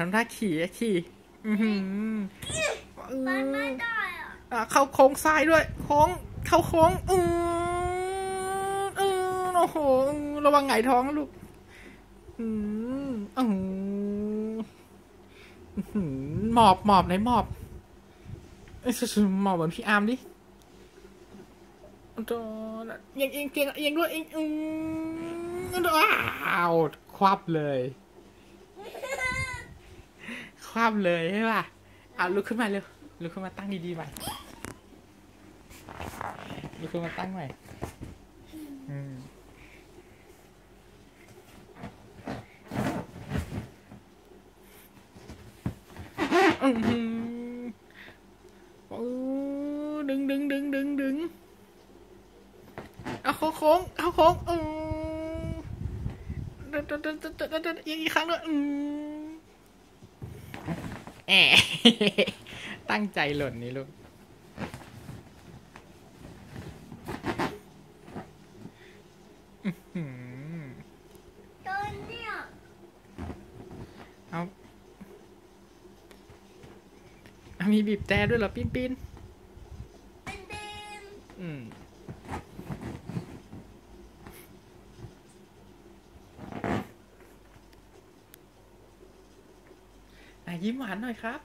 ทำท่าขี่อะขี่อือหือไปไม่ได้อะอะเข้าโค้งซ้ายด้วย โค้ง เข้าโค้งอืออือโอ้โหอือระวังไงายท้องนะลูก อืมอืออื้อหือหมอบหมอบไหนหมอบเอ้ยหมอบเหมือนพี่อาร์มดิโดนเอียงเอียงเอียงเอียงด้วยเอียงอืมอ้าวควับเลย คว่ำเลยใช่ป่ะเอาลุกขึ้นมาเร็วลุกขึ้นมาตั้งดีๆใหม่ลุกขึ้นมาตั้งใหม่อือดึงดึงดึงดึงดึงเอาโค้งเอาโค้งอืมเดินเดินเดินเดินเดินเดินอีกครั้งด้วยอืม แอะตั้งใจหล่นนี่ลูกอื้อหือตอนเนี้ยเอาเอามีบีบแต่ด้วยเหรอ ปิ้นปิ้นเป็นเบมอืม ยิ้มหวานหน่อยครับ